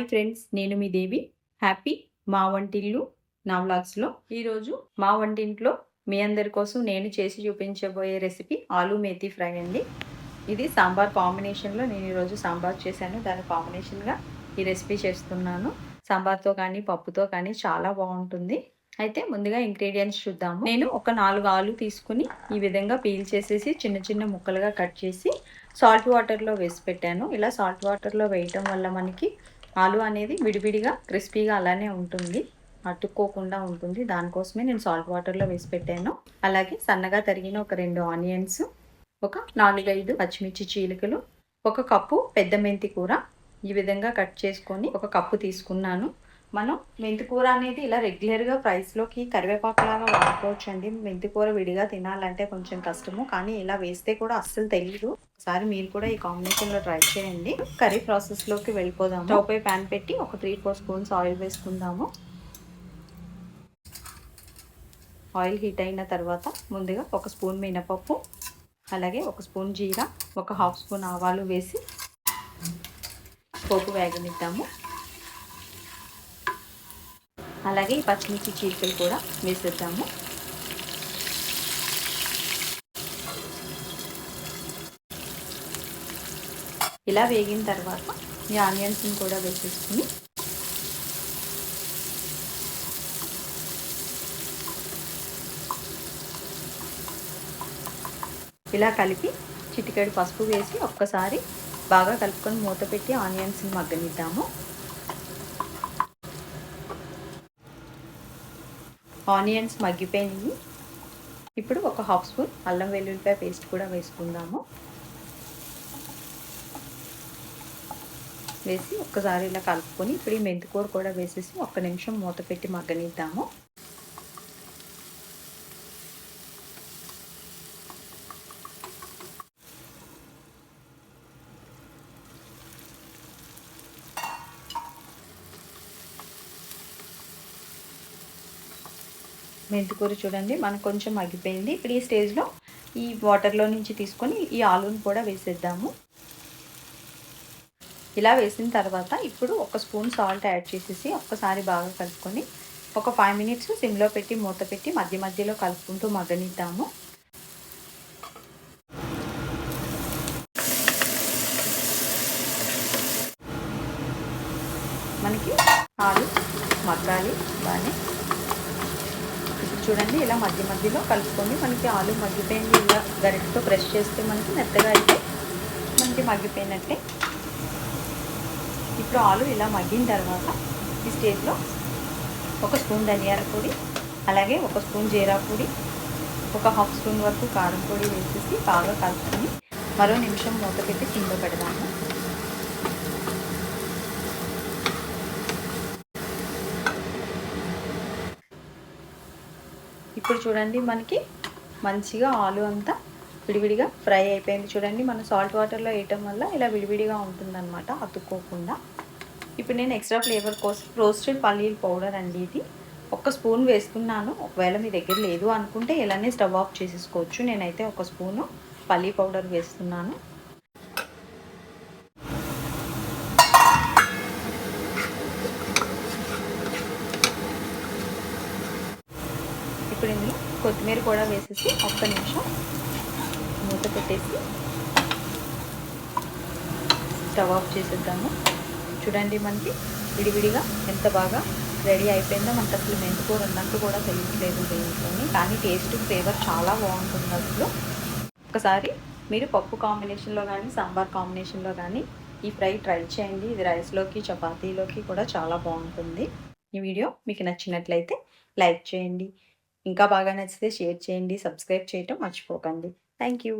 Hi friends నేను మీ దేవి. Happy మా వంటిల్లు నా వ్లాగ్స్లో. ఈరోజు మా వంటింట్లో మీ అందరి కోసం నేను చేసి చూపించబోయే రెసిపీ ఆలూ మేతి ఫ్రై అండి. ఇది సాంబార్ కాంబినేషన్లో నేను ఈరోజు సాంబార్ చేశాను. దాని కాంబినేషన్గా ఈ రెసిపీ చేస్తున్నాను. సాంబార్తో కానీ పప్పుతో కానీ చాలా బాగుంటుంది. అయితే ముందుగా ఇంగ్రీడియంట్స్ చూద్దాము. నేను ఒక నాలుగు ఆలు తీసుకుని ఈ విధంగా పీల్ చేసేసి చిన్న చిన్న ముక్కలుగా కట్ చేసి సాల్ట్ వాటర్లో వేసి పెట్టాను. ఇలా సాల్ట్ వాటర్లో వేయటం వల్ల మనకి ఆలు అనేది విడివిడిగా క్రిస్పీగా అలానే ఉంటుంది. అతుక్కోకుండా ఉంటుంది. దానికోసమే నేను సాల్ట్ వాటర్లో వేసి పెట్టాను. అలాగే సన్నగా తరిగిన ఒక రెండు ఆనియన్స్ ఒక నాలుగైదు పచ్చిమిర్చి చీలికలు ఒక కప్పు పెద్ద మెంతి కూర. ఈ విధంగా కట్ చేసుకొని ఒక కప్పు తీసుకున్నాను. మనం మెంతికూర అనేది ఇలా రెగ్యులర్గా ప్రైస్లోకి కరివేపాకులాగా వాడుకోవచ్చు అండి మెంతికూర విడిగా తినాలంటే కొంచెం కష్టము. కానీ ఇలా వేస్తే కూడా అస్సలు తెలియదు ఒకసారి మీరు కూడా ఈ కాంబినేషన్లో ట్రై చేయండి. కర్రీ ప్రాసెస్లోకి వెళ్ళిపోదాము. స్టవ్ పై ప్యాన్ పెట్టి ఒక త్రీ ఫోర్ స్పూన్స్ ఆయిల్ వేసుకుందాము. ఆయిల్ హీట్ అయిన తర్వాత ముందుగా ఒక స్పూన్ మినపప్పు అలాగే ఒక స్పూన్ జీరా ఒక హాఫ్ స్పూన్ ఆవాలు వేసి పోపు వేగనిద్దాము. అలాగే ఈ పచ్చిమిర్చి చీలికలు కూడా వేసేద్దాము. ఇలా వేగిన తర్వాత ఈ ఆనియన్స్ని కూడా వేసేసుకుని ఇలా కలిపి చిటికెడు పసుపు వేసి ఒక్కసారి బాగా కలుపుకొని మూత పెట్టి ఆనియన్స్ని మగ్గనిద్దాము. ఆనియన్స్ మగ్గిపోయినాయి. ఇప్పుడు ఒక హాఫ్ స్పూన్ అల్లం వెల్లుల్లిపాయ పేస్ట్ కూడా వేసుకుందాము. వేసి ఒక్కసారి ఇలా కలుపుకొని ఇప్పుడు ఈ మెంతికూర కూడా వేసేసి ఒక్క నిమిషం మూత పెట్టి మగ్గనిద్దాము. మెంతికూర చూడండి మనకు కొంచెం మగ్గిపోయింది. ఇప్పుడు ఈ స్టేజ్లో ఈ వాటర్లో నుంచి తీసుకొని ఈ ఆలూని కూడా వేసేద్దాము. ఇలా వేసిన తర్వాత ఇప్పుడు ఒక స్పూన్ సాల్ట్ యాడ్ చేసేసి ఒక్కసారి బాగా కలుపుకొని ఒక ఫైవ్ మినిట్స్ సిమ్లో పెట్టి మూత పెట్టి మధ్య మధ్యలో కలుపుకుంటూ మగ్గనిద్దాము. మనకి ఆలు మగ్గాలి బాగానే చూడండి ఇలా మధ్య మధ్యలో కలుపుకొని మనకి ఆలు మగ్గిపోయింది. ఇలా గరిటతో ప్రెస్ చేస్తే మనకి మెత్తగా అయితే మనకి మగ్గిపోయినట్టే. ఇప్పుడు ఆలు ఇలా మగ్గిన తర్వాత ఈ స్టేజ్లో ఒక స్పూన్ ధనియాల పొడి అలాగే ఒక స్పూన్ జీరా పొడి ఒక హాఫ్ స్పూన్ వరకు కారం పొడి వేసేసి బాగా కలుపుకొని మరో నిమిషం మూత పెట్టి కింద పెడదాము. ఇప్పుడు చూడండి మనకి మంచిగా ఆలు అంతా విడివిడిగా ఫ్రై అయిపోయింది. చూడండి మనం సాల్ట్ వాటర్లో వేయటం వల్ల ఇలా విడివిడిగా ఉంటుందన్నమాట అతుక్కోకుండా. ఇప్పుడు నేను ఎక్స్ట్రా ఫ్లేవర్ కోసం రోస్టెడ్ పల్లీల పౌడర్ అండి ఇది. ఒక స్పూన్ వేసుకున్నాను. ఒకవేళ మీ దగ్గర లేదు అనుకుంటే ఇలానే స్టవ్ ఆఫ్ చేసేసుకోవచ్చు. నేనైతే ఒక స్పూను పల్లీ పౌడర్ వేస్తున్నాను ఇప్పుడు ఇందులో కొత్తిమీర కూడా వేసేసి ఒక్క నిమిషం మూత పెట్టేసి స్టవ్ ఆఫ్ చేసేద్దాము. చూడండి మనకి విడివిడిగా ఎంత బాగా రెడీ అయిపోయిందో మనకు అసలు మెంతుకూర ఉన్నట్టు కూడా తెలియట్లేదు దీంట్లోని కానీ టేస్ట్ ఫ్లేవర్ చాలా బాగుంటుంది అసలు. ఒకసారి మీరు పప్పు కాంబినేషన్లో కానీ సాంబార్ కాంబినేషన్లో కానీ ఈ ఫ్రై ట్రై చేయండి. ఇది రైస్లోకి చపాతీలోకి కూడా చాలా బాగుంటుంది. ఈ వీడియో మీకు నచ్చినట్లయితే లైక్ చేయండి. ఇంకా బాగా నచ్చితే షేర్ చేయండి సబ్స్క్రైబ్ చేయటం మర్చిపోకండి. Thank you